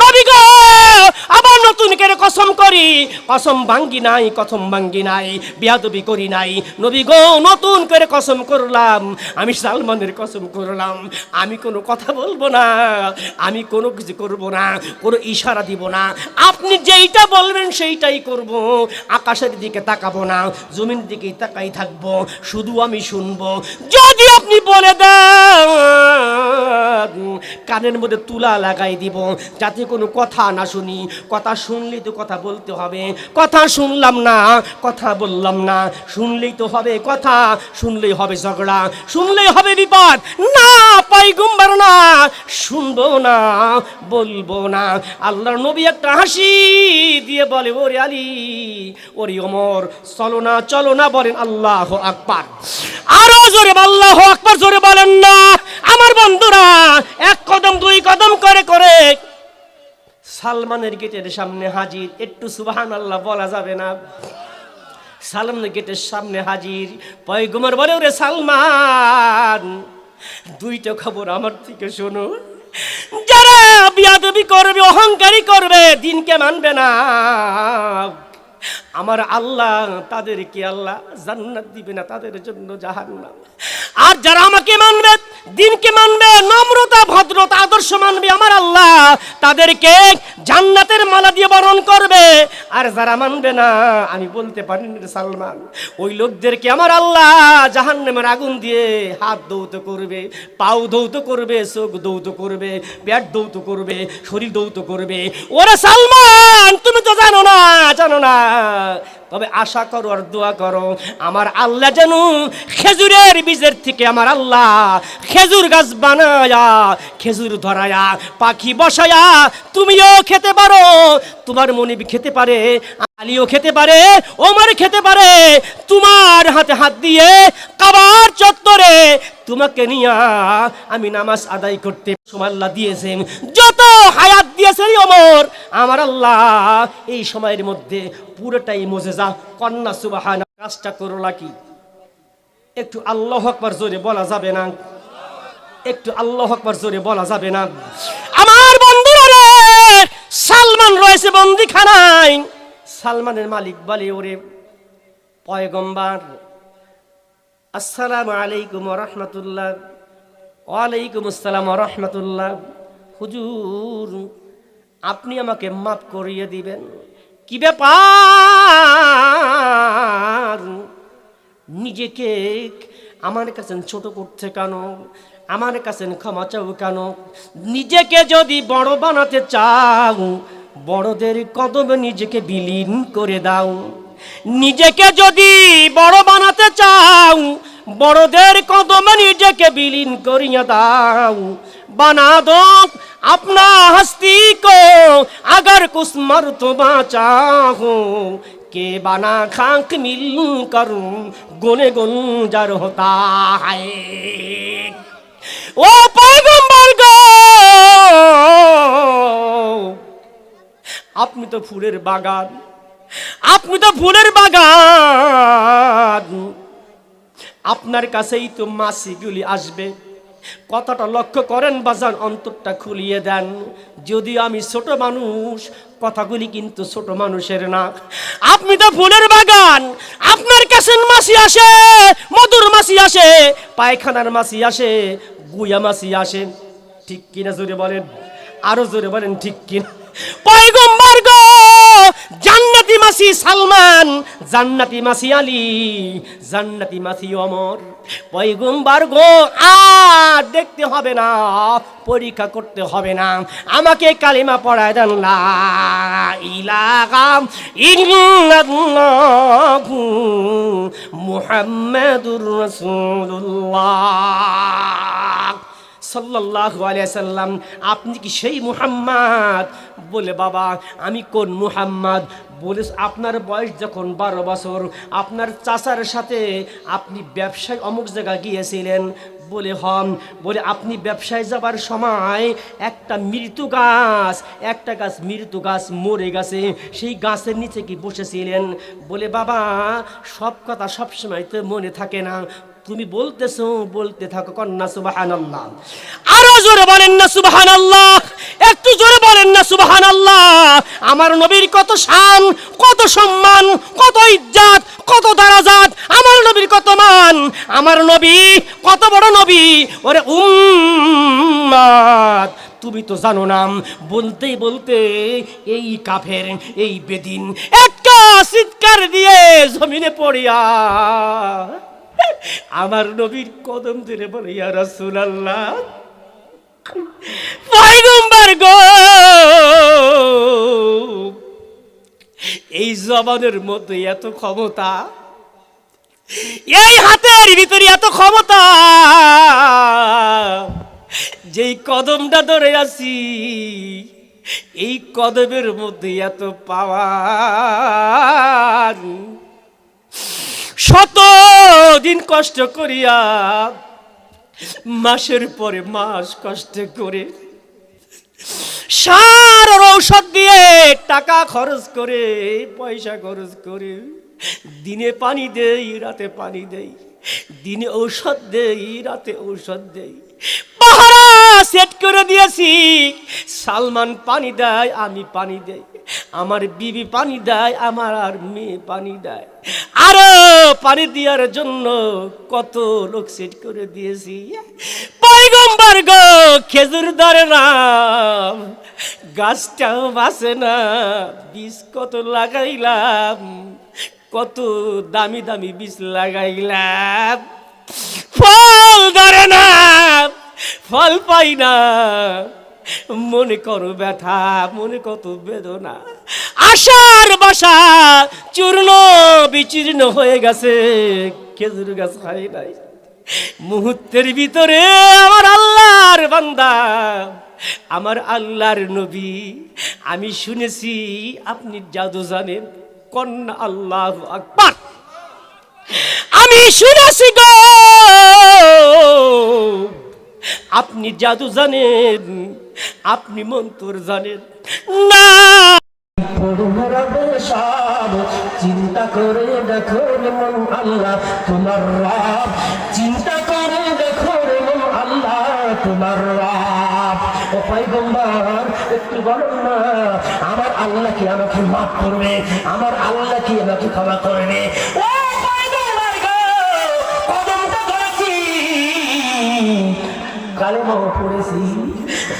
নবী গো আবার নতুন করে কসম করি কসম ভাঙ্গি নাই কথম ভাঙ্গি নাই, বিয়াদবি করি নাই। নবী গো, নতুন করে কসম করলাম, আমি সালমানের কসম করলাম। আমি কোনো কথা বলব না, আমি কোনো কিছু করব না, কোনো ইশারা দিব না। আপনি যেইটা বলবেন সেইটাই করব। আকাশের দিকে তাকাবো না, জমির দিকেই তাকাই থাকব, শুধু আমি শুনব। যদি আপনি বলে দেন, কানের মধ্যে তুলা লাগাই দিব, যাতে কোনো কথা না শুনি। কথা শুনলেই তো কথা বলতে হবে। কথা শুনলাম না, কথা বললাম না। শুনলেই তো হবে কথা, শুনলেই হবে ঝগড়া, শুনলেই হবে বিপদ। না পাইগুম্বার না, শুনব না, বলব না। আল্লাহর নবী একটা হাসি দিয়ে বলে, ওরে আলী, ওরে ওমর চলো না চলো না, বলেন আল্লাহ আকবার। আরও জোরে আল্লাহ আকবার, জোরে বলেন না। আমার বন্ধুরা, এক কদম, দুই কদম করে করে সালমানের গেটের সামনে হাজির। একটু সুবাহান আল্লাহ বলা যাবে না। সালমানের গেটের সামনে হাজির। পয়গুমার বলে, ওরে সালমান, দুইটা খবর আমার থেকে শোনো। যারা বিয়াদবি করবে, অহংকারী করবে, দিনকে মানবে না। আমার আল্লাহ, তাদেরকে আল্লাহ জান্নাত দিবে না, তাদের জন্য জাহান্নাম। আর যারা আমাকে মানবে, দিনকে মানবে, নম্রতা, ভদ্রতা, আদর্শ মানবে আমার আল্লাহ, তাদেরকে জান্নাতের মালা দিয়ে বরণ করবে। আর যারা মানবে না, আমি বলতে পারিনি সালমান, ওই লোকদেরকে আমার আল্লাহ জাহান্নামের আগুন দিয়ে হাত দৌত করবে, পাও দৌত করবে, চোখ দৌত করবে, পেট দৌত করবে, শরীর দৌত করবে। ওরে সালমান, তুমি তো জানো না জানো না তবে আশা করো আর দোয়া করো, আমার আল্লাহ যেন খেজুরের বীজের থেকে আমার আল্লাহ খেজুর গাছ বানায়া, খেজুর ধরায়া, পাখি বসায়া, তুমিও খেতে পারো। তোমার মনিব খেতে পারে, আলিও খেতে পারে, ওমর খেতে পারে। তোমার হাতে হাত দিয়ে কাবার চত্বরে তোমাকে নিয়া আমি নামাজ আদায় করতে সময় আল্লাহ দিয়েছেন। যত হায়াত দিয়েছেন ওমর আমার আল্লাহ, এই সময়ের মধ্যে পুরোটাই মজেজা। কন্যা সুবাহান কাজটা করলা কি একটু আল্লাহ আকবার জোরে বলা যাবে না। একটু আল্লাহ আকবার জোরে বলা যাবে না। আমার বন্ধুরা সালমান রয়েছে বন্দিখানায়। সালমানের মালিক বলে, ওরে পয়গম্বার, আসসালামু আলাইকুম রহমতুল্লাহ ওয়ালাইকুম আসসালাম রহমতুল্লাহ। হুজুর আপনি আমাকে মাফ করিয়ে দিবেন। কি ব্যাপার? নিজেকে আমার কাছে ছোট করছে কেন? আমার কাছে ক্ষমা চাও কেন? নিজেকে যদি বড় বানাতে চাও, বড়দের কদমে নিজেকে বিলীন করে দাও। নিজেকে যদি বড় বানাতে চাও, বড়দের কদমে নিজেকে বিলীন করিয়া দাও। বানা দো अपना हस्ती को अगर कुछ मर्तबा चाहो के बना खाक मिल करूं गुने गुंजर होता है ও পয়গম্বর গো আপনি তো ফুলের বাগান আপনি তো ফুলের বাগান আপনার কাছেই তো মাসিগুলি আসবে কথাটা লক্ষ্য করেন বাজান, অন্তরটা খুলিয়ে দেন। যদি আমি ছোট মানুষ, কথাগুলি কিন্তু ছোট মানুষের না। আপনি তো ফুলের বাগান, আপনার কাছে মাসি আসে, মধুর মাসি আসে, পায়খানার মাসি আসে, গুয়া মাসি আসে। ঠিক কিনা জোরে বলেন? আরও জোরে বলেন ঠিক কিনা? গো মাসি সালমান, জান্নাতি মাসি আলী, জান্নাতি মাসি অমর। পয়গম্বর গো, আর দেখতে হবে না, পরীক্ষা করতে হবে না। আমাকে কালিমা পড়ায় দেন ইলাহা ইল্লাল্লাহু মুহাম্মাদুর রাসূলুল্লাহ। সাল্লাল্লাহু আলাইহি সাল্লাম আপনি কি সেই মুহাম্মদ বলে, বাবা, আমি কোন মুহাম্মদ? বলে আপনার বয়স যখন বারো বছর, আপনার চাচার সাথে আপনি ব্যবসায় অমুক জায়গায় গিয়েছিলেন। বলে, হন। বলে, আপনি ব্যবসায় যাবার সময় একটা মৃত্যু গাছ, একটা গাছ মৃত্যু গাছ মরে গেছে, সেই গাছের নিচে কি বসেছিলেন? বলে, বাবা, সব কথা সবসময় তো মনে থাকে না। তুমি বলতেছো, বলতে থাকো, কন্যা সুবাহান আল্লাহ আরও জোরে বলেন না সুবাহান আল্লাহ একটু জোরে বলেন না সুবাহান আল্লাহ আমার নবীর কত শান, কত সম্মান, কত ইজ্জাত, কত দারাজাত, আমার নবীর কত মান। আমার নবী কত বড় নবী, ওরে উম্মাদ। তুমি তো জানো না বলতে বলতে এই কাফের, এই বেদিন, একটা চিৎকার দিয়ে জমিনে পড়িয়া আমার নবীর কদম ধরে বলে ইয়া রাসূলুল্লাহ। পয়গম্বর গো! এই জবানের মধ্যে এত ক্ষমতা এই হাতের ভিতরে এত ক্ষমতা যেই কদমটা ধরে আছি এই কদমের মধ্যে এত পাওয়ার। শত দিন কষ্ট করিয়া, মাসের পরে মাস কষ্ট করে সার আর ঔষধ দিয়ে টাকা খরচ করে, পয়সা খরচ করে দিনে পানি দেই, রাতে পানি দেই, দিনে ঔষধ দেই, রাতে ঔষধ দেই। পাহারা সেট করে দিয়েছি, সালমান পানি দেয়, আমি পানি দেই। আমার বিবি পানি দেয়, আমার আর মেয়ে পানি দেয়। আরও পানি দেওয়ার জন্য কত লোক সেট করে দিয়েছি। পয়গম্বর গো, খেজুর ধরে না গাছটাও বাসে না বীজ কত লাগাইলাম, কত দামি দামি বীজ লাগাইলাম। ফল ধরে না, ফল পাই না মনে করো ব্যথা, মনে কত বেদনা। আশার বাসা চূর্ণ, বিচীর্ণ হয়ে গেছে, খেজুর গাছ খাই নাই। মুহূর্তের ভিতরে আমার আল্লাহর বান্দা, আমার আল্লাহর নবী। আমি শুনেছি, আপনি জাদু জানেন, কন্যা আল্লাহ আকবার। আমি শুনেছি গো আপনি জাদু জানেন, আপনি মন্তর জানেন। চিন্তা করে দেখো মন আল্লাহ, তোমার রব। চিন্তা করে দেখো আল্লাহ, তোমার রব। ও পয়গম্বর, একটু বলুন না, আমার আল্লাহ কি আমাকে মাফ করবে? আমার আল্লাহ কি আমাকে ক্ষমা করবে? কালেমাও পড়েছি।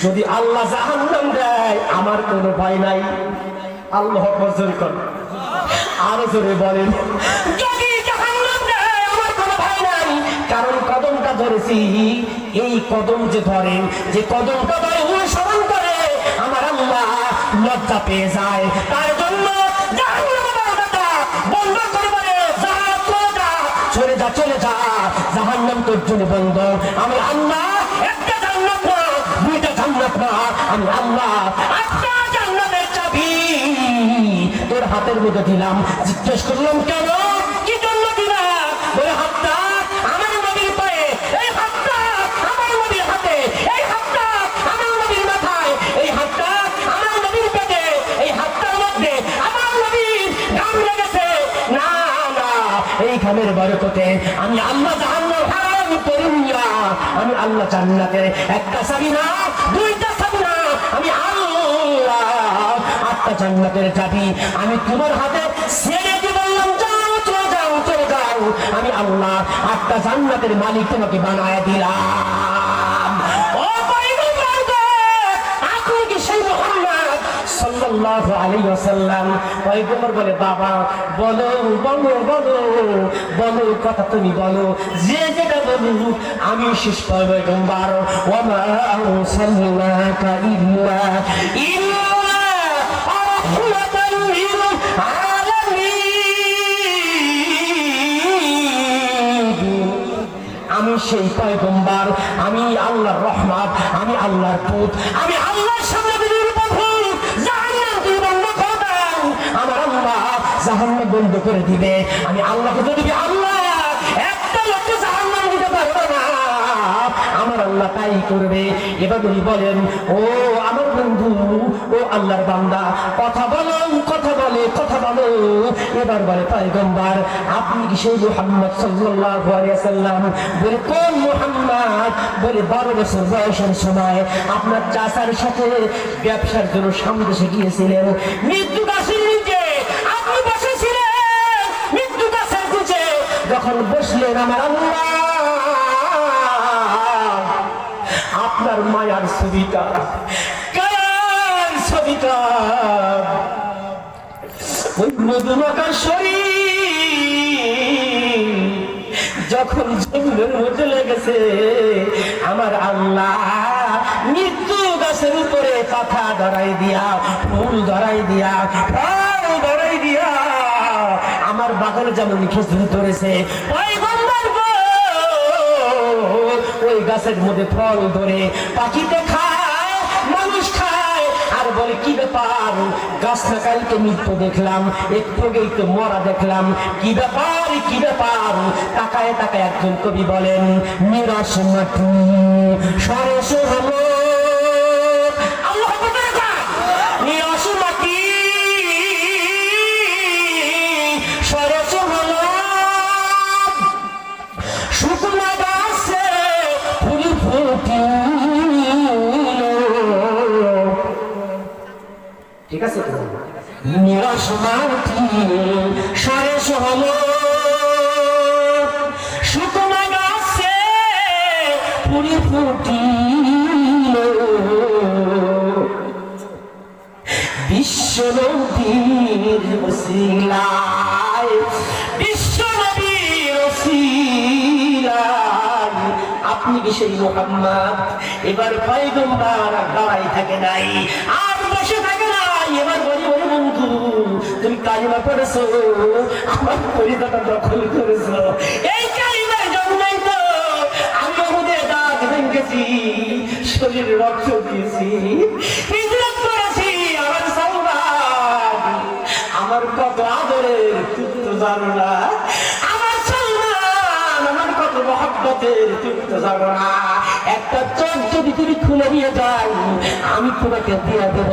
যদি আল্লাহ জাহান্নাম দেয়, আমার কোনো ভয় নাই। আল্লাহ বর্জন কর। আরও জোরে বলেন কারণ কদমটা ধরেছি। এই কদম যে ধরেন, যে কদমটা ধরে অনুসরণ করে, আমার আল্লাহ লজ্জা পেয়ে যায়। তার জন্য চলে যা চলে যা জাহান্নাম তোর জন্য বন্ধ। আমি আল্লাহ আমি আল্লাহ জান্নাতের চাবি তোর হাতের মধ্যে দিলাম জিজ্ঞেস করলাম কেন এই মাথায় এই হাতটা এই মধ্যে ঘাম না না এই ঘামের বরকতে আমি আল্লাহ করিয়া আমি আল্লাহ জান্নাতে একটা চাবি না দুইটা চাবি না আমি আল্লাহ আটটা জান্নাতের চাবি। আমি তোমার হাতে ছেড়ে দিয়ে যাও, চলে যাও চলে যাও। আমি আল্লাহ আটটা জান্নাতের মালিক তোমাকে বানায় দিলাম। বলে, বাবা, বলো বলো বলো বলো, কথা তুমি বলো, যে আমি শেষ রাহমাতাল লিল আমি সেই পয়গম্বর, আমি আল্লাহর রহমত, আমি আল্লাহর পুত আমি আল্লাহর সামনে আমার আল্লাহ জাহান্নাম বন্ধ করে দিবে। আমি আল্লাহকে যদি আল্লাহ একটা লোককে জাহান্নাম দিতে পারবে না আমার আল্লাহ তাই করবে। উনি বলেন, ও আমার বন্ধু, ও আল্লাহর বান্দা, কথা বলো, কথা বলে, কথা বলো। এবার বলে, পয়গম্বর, আপনি কি সেই মুহাম্মদ সাল্লাল্লাহু ওয়াসাল্লাম? বলে, কোন মুহাম্মদ? বলে, বারো বছর বয়সের সময় আপনার চাচার সাথে ব্যবসার জন্য সামদেশে গিয়েছিলেন। মৃত্যু গাছের নিচে আপনি বসেছিলেন, মৃত্যু গাছের নিচে। যখন বসলেন আমার আল্লাহ মায়ার ছবিটা? কার ছবিটা? ওই মধুমাকার শরীর যখন জঙ্গলের মধ্যে লেগেছে, আমার আল্লাহ মৃত্যু গাছের উপরে কথা ধরাই দিয়া, ফুল ধরাই দিয়া, ফল ধরাই দিয়া, আমার বাগানে যেমন খেজুর ধরেছে, ওই ওই গাছের মধ্যে ফল ধরে পাখিতে খায়, মানুষ খায়। আর বলে, কি ব্যাপার? গাছ না কালকে মৃত্যু দেখলাম, একটু আগেই তো মরা দেখলাম। কি ব্যাপার? কি ব্যাপার? তাকায় তাকায় একজন কবি বলেন নিরস মাটি, সরস হলো নিরস মাটি, সরস হলো। শুকনো গাছে ফুল ফুটিল। বিশ্ব নবীর ওসিলায় বিশ্ব নবীর ওসিলায় আপনি কি সেই মোহাম্মদ? এবার পয়গম্বর দাঁড়াই থাকে নাই আর বসে থাকে নাই এবার বলি বলি বন্ধু তুমি কালিমা পড়েছো আমার দখল করেছ। এই কালিমার তো আমি দাঁত ভেঙেছি, শরীর রক্ত দিয়েছি। করেছি আমার কত আমার কত একটা চোখ যদি তুমি খুলে নিয়ে যাও, আমি তোমাকে দিয়ে দেব।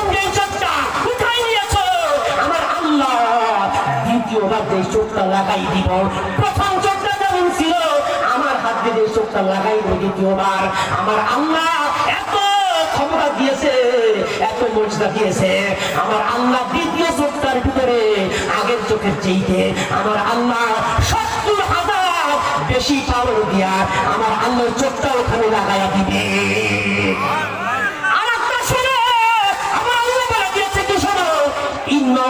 লাগাই দিব। প্রথম চোখটা যেমন ছিল আমার হাত দিয়ে চোখটা লাগাই দিব দ্বিতীয়বার। আমার আল্লাহ এত ক্ষমতা দিয়েছে এত মর্যাদা দিয়েছে। আমার আল্লাহ দ্বিতীয় চোখটার ভিতরে আগের চোখের চেইতে আমার আল্লাহ সত্তর হাজার বেশি পাওয়ার দিয়া আমার আল্লাহর চোখটা ওখানে লাগাইয়া দিবে। আমার আল্লাহ বলে দিয়েছে কি শোনো, ইন্না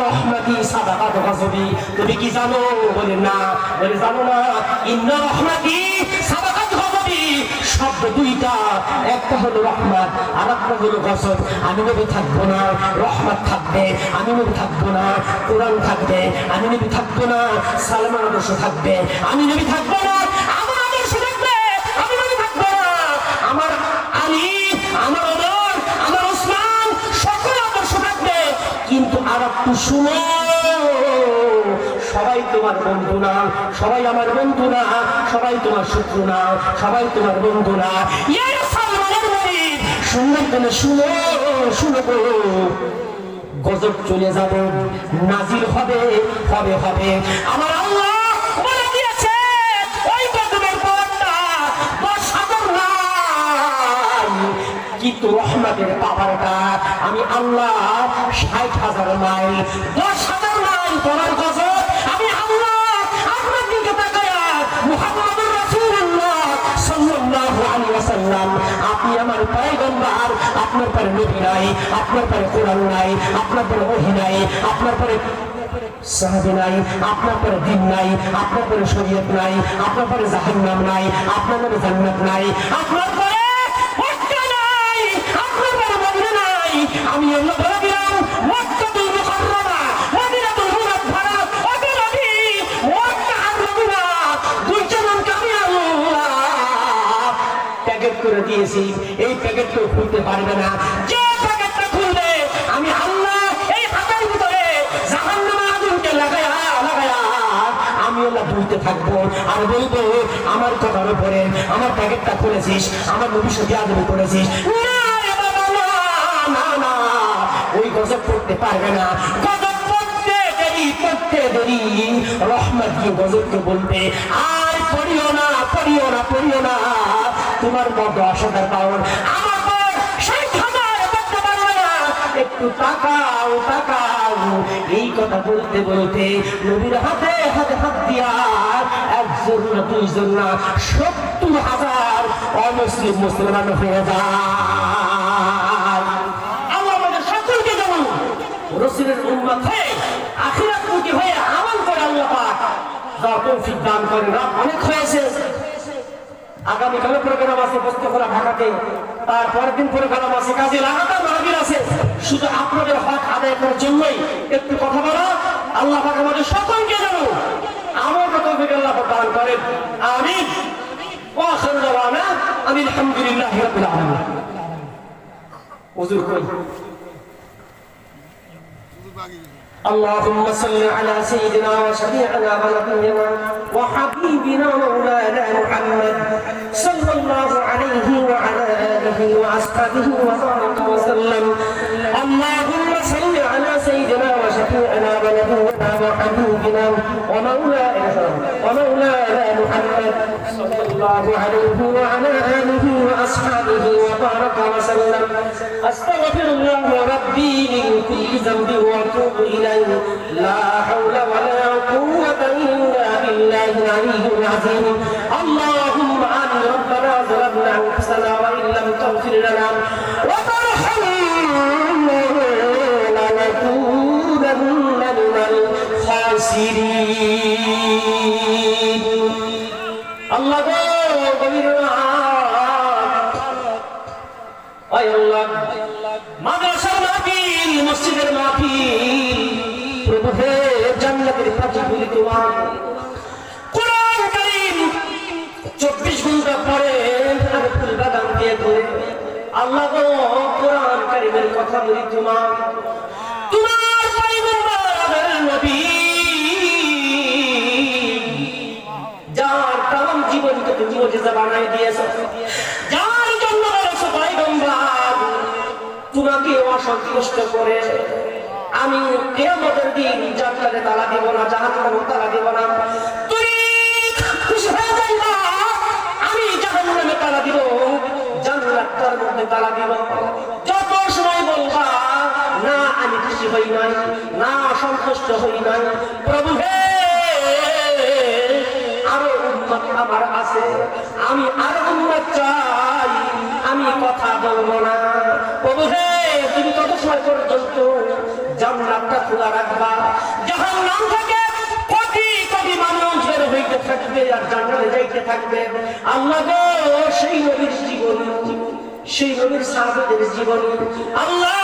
সাদাকাত তুমি কি জানো? বলে না, বলে জানো না। রহমাতি আমি নবী থাকব না, রহমত থাকবে, আমি নবী থাকব না, কোরআন থাকবে, আমি থাকব না সালমান আদর্শ থাকবে, আমি নবী থাকব না, আমার আদর্শ থাকবে, আমি নবী থাকব না। আমার ওসমান, সকল আদর্শ থাকবে। কিন্তু আর একটু শুনো। তোমার বন্ধু না সবাই আমার বন্ধু না সবাই তোমার শত্রু না সবাই তোমার বন্ধু না তুমি শুনো শুনো গো। গজব চলে যাবে, নাজিল হবে হবে হবে। আমার কিন্তু রহমতের পাওয়ারটা আমি আল্লাহ ষাট হাজার মাইল দশ হাজার মাইল তোমার গজব সাল্লাল্লাহু আলাইহি ওয়াসাল্লাম আপনি আমার পয়গম্বর আপনার পরে নবী নাই আপনার পরে কোরআন নাই আপনার পরে ওহী নাই আপনার পরে সাহাবি নাই আপনার পরে দিন নাই আপনার পরে শরীয়ত নাই আপনার পরে জাহান্নাম নাই আপনার পরে জান্নাত নাই আপনার নাই আমি আল্লাহ পারবে না। করতে পারবে না। দেরি রহমত গজবকে বলবে, আর পড়িও না পড়িও না পড়িও না। তোমার মতো আশাদার পাওয়ার আমার পর সেই খাবার করতে পারবে না একটু তাকাও তাকাও। এই কথা বলতে বলতে নবীর হাতে হাতে হাত দিয়া একজন না দুইজন না, সত্তর হাজার অমুসলিম মুসলমান হয়ে যায়। আল্লাহ আমাদের সকলকে যেমন করে প্রোগ্রাম আছে বস্তুখোলা ঢাকাতে। তারপরের দিন আছে, কাজে লাগাতার মাহবিল আছে। শুধু আপনাদের হক আদায় করার জন্যই একটু কথা বলা আল্লাহ পাক আমাদের সকলকে যেন আমার তৌফিক আল্লাহ পাক দান করেন আমিন ওয়াখির দাওয়ানা আমি আলহামদুলিল্লাহি রাব্বিল আলামিন ওযুর কই اللهم صل على سيدنا وشفيعنا ونبينا وحبيبنا مولانا محمد صلى الله عليه وعلى اله واصحابه وبارك وسلم اللهم صل على سيدنا وشفيعنا ونبينا وحبيبنا ومولانا ومولانا محمد صلى الله عليه وعلى آله وأصحابه وبارك وسلم. أستغفر الله ربي من كل ذنب وأتوب إليه. لا حول ولا قوة إلا بالله العلي العظيم. اللهم آمين. ربنا ظلمنا أنفسنا وإن لم تغفر لنا الخاسرين الله গভীর রাত আয় আল্লাহ মাদ্রাসার মাহফিল মসজিদের মাহফিল প্রভু হে জান্নাতের প্রাচীরগুলি তোমার কোরআন কারীম চব্বিশ ঘন্টা পরে আর ফুল বাগান দিয়ে ধরে আল্লাহ গো কোরআন কারীমের কথা বলি তোমার তোমার অসন্তুষ্ট করে আমি কেয়ামতের দিন জান্নাতে তালা দিব না জাহান্নামে তালা দিব না। আমি তালা দিব মধ্যে তালা দিব। যত সময় বলবা, না, আমি খুশি হই নাই, না, সন্তুষ্ট হই নাই। প্রভু হে, আরও উন্মত আমার আছে, আমি আরও উন্মত চাই, আমি কথা বলব না। প্রভু হে, তুমি জান্নাতটা খোলা রাখবা। জাহান্নাম থেকে কোটি কোটি মানুষ বের হইতে থাকবে আর জান্নাতে যাইতে থাকবে। আল্লাহ গো, সেই নবীর জীবন, সেই নবীর সাহাবাদের জীবন। আল্লাহ!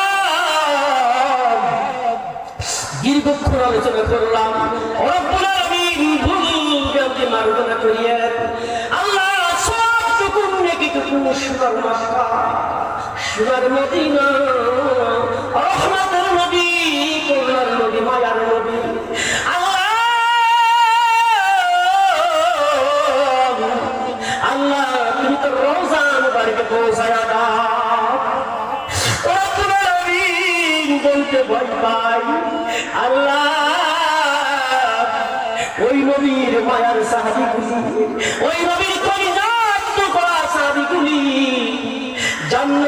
আলোচনা করলাম। সুরার মদিনা নবী করুণার নবী, মায়ার নবী। আল্লাহ তুমি তো রমজান বাড়িতে পৌঁছায় বলতে ভয় পাই আল্লাহ, ওই নবীর মায়ার সাহাবিগুলি, ওই নবীর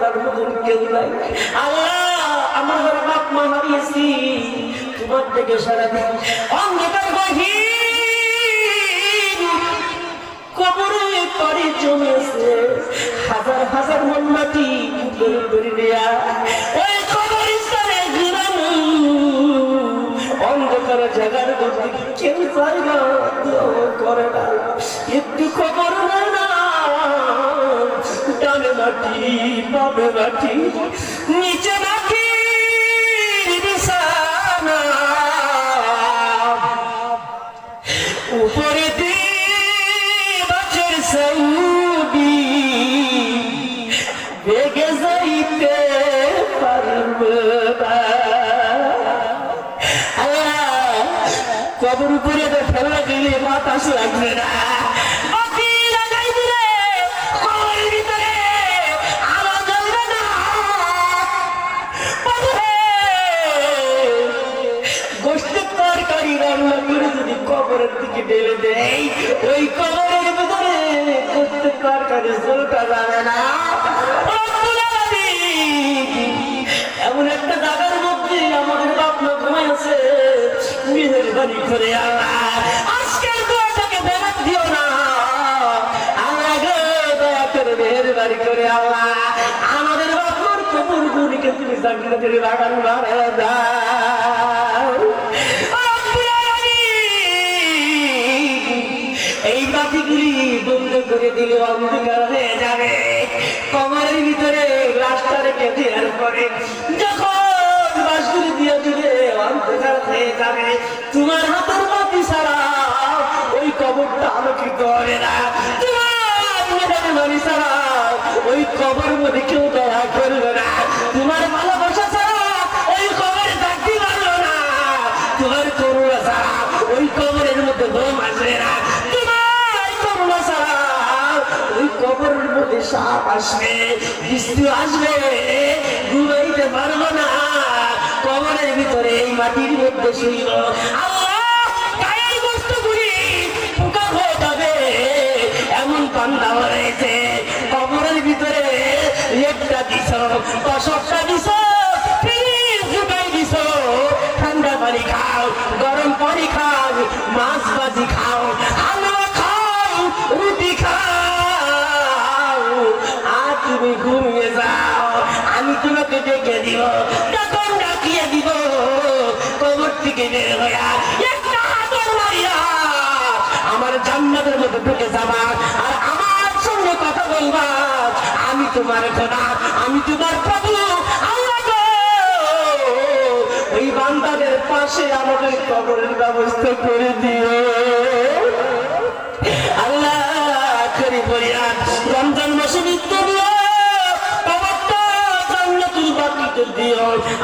করার মতন কেউ নাই আল্লাহ, আমার বাপ মা হারিয়েছি। তোমার থেকে হাজার হাজার মন মাটি করে ঘুরানো। অন্ধকার জায়গার কেউ দোয়া করে না। একটু খবর না মাটি বামে মাটি নিচে বিছানা। উপরে দিবাচের সৌদি বেগে যাইতে পারবে কবর উপরে তো ফেলা গেলে বাতাস লাগবে না। দিকে ঢেলে দেয়। ওই কবরের ভিতরে গোষ্ঠীর তরকারি চলটা যাবে না। এমন একটা জায়গার মধ্যে আমাদের বাপ মা ঘুমাই আছে করে আল্লাহ আজকের দোয়াটাকে বেড়াত দিও না। আল্লাহ দয়া করে মেহেরবানি করে আল্লাহ। আমাদের বাপ মার কবর গুলিকে তুমি জান্নাতের বাগান বাড়ে দাও। বাতিগুলি বন্ধ করে দিলে অন্ধকার হয়ে যাবে। কবরের ভিতরে লাশটা রেখে দেওয়ার পরে যখন বাসগুলি দিয়ে দিলে অন্ধকার হয়ে যাবে, তোমার হাতের বাতি ছাড়া ওই কবরটা আলোকিত হবে না। তোমার ভালোবাসা ওই কবরে তোমার করুণা ওই কবরের মধ্যে দম আসবে না। সাপ আসবে বৃষ্টি আসবে, ঘুমাইতে পারব না। কবরের ভিতরে এই মাটির মধ্যে শুইল এমন পান্ডা কবরের ভিতরে লেপটা দিছ দিছ আমার জান্নাতের মধ্যে ঢুকে যাবা। আর আমার সঙ্গে কথা বলবা, আমি তোমার খোদা, আমি তোমার প্রভু ওই বান্দাদের পাশে আমাদের কবরের ব্যবস্থা করে দিও। আল্লাহ করি বলিয়া রমজান মাসে মৃত্যু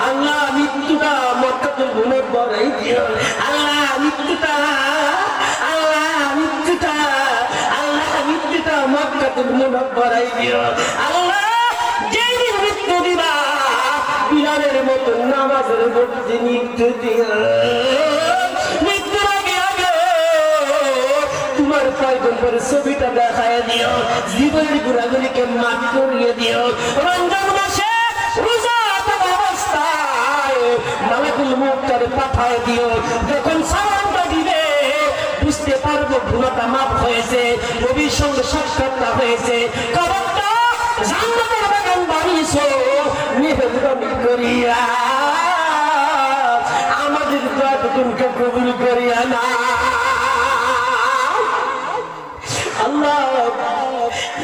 আল্লাহ মৃত্যুটা মক্কাতুল গুণের বড়াই দিও আল্লাহ মৃত্যুটা আল্লাহ মৃত্যুটা আল্লাহ মৃত্যুটা মক্কাতুল গুণের বড়াই দিও আল্লাহ যেই মৃত্যু দিবা বিলালের মতো নামাজের মধ্যে মৃত্যু দিও ছবিটা দেখায় দিও। জীবনের গুণাগুলিকে মাফ করিয়ে দিও। রমজান মাসে রোজা থাকা অবস্থায় মালাকুল মুক্তারে পাঠায় দিও, যখন সালামটা দিবে, বুঝতে পারব গুণাটা মাফ হয়েছে রবির সঙ্গে সাক্ষাৎটা হয়েছে।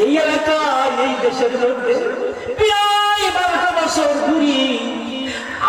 এই এলাকায়, এই দেশের মধ্যে প্রায় বারোটা বছর ঘুরি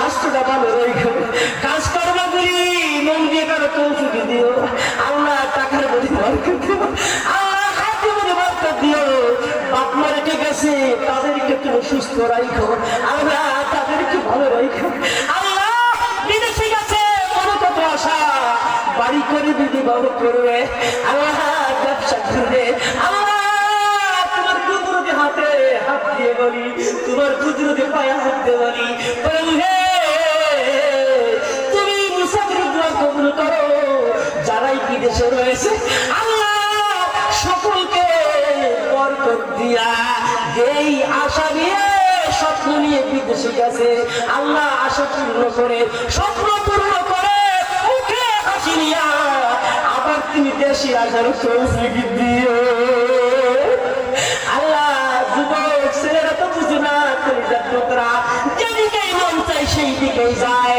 স্বাস্থ্যটা ভালো রেখো কাজ করবা করি, মন দিয়ে কারও দিও। আল্লাহ টাকার মারা ঠিক আছে আশা বাড়ি করে দিদি করবে। তোমার কুদরতি হাতে হাত দিয়ে বলি, তোমার কুদরতি পায়ে হাত দিয়ে বলি কবুল করো। যারাই বিদেশে রয়েছে, আল্লাহ সকলকে বরকত দিয়া যেই আশা নিয়ে, স্বপ্ন নিয়ে বিদেশে গেছে। আল্লাহ আশা পূর্ণ করে, স্বপ্ন পূর্ণ করে, মুখে হাসি নিয়া আবার তুমি দেশে আসার তৌফিক দিও। আল্লাহ, যুবক ছেলেরা তো বুঝে না, কলিজার টুকরা। যেদিকেই মন চাই সেই দিকেই যায়।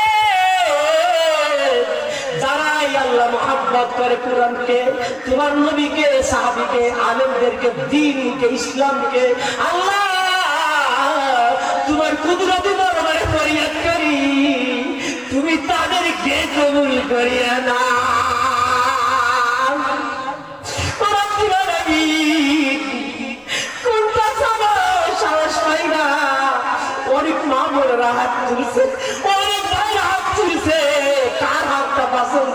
যারাই আল্লাহ মোহাম্মত করে কোরআনকে, তোমার নবীকে, সাহাবিকে, আলেমদেরকে, দিনকে, ইসলামকে, আল্লাহ তোমার কুদরতি দরবারে ফরিয়াদ করি। তুমি তাদেরকে কবুল করিয়া না।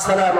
রাসূলুল্লাহ আসসালামু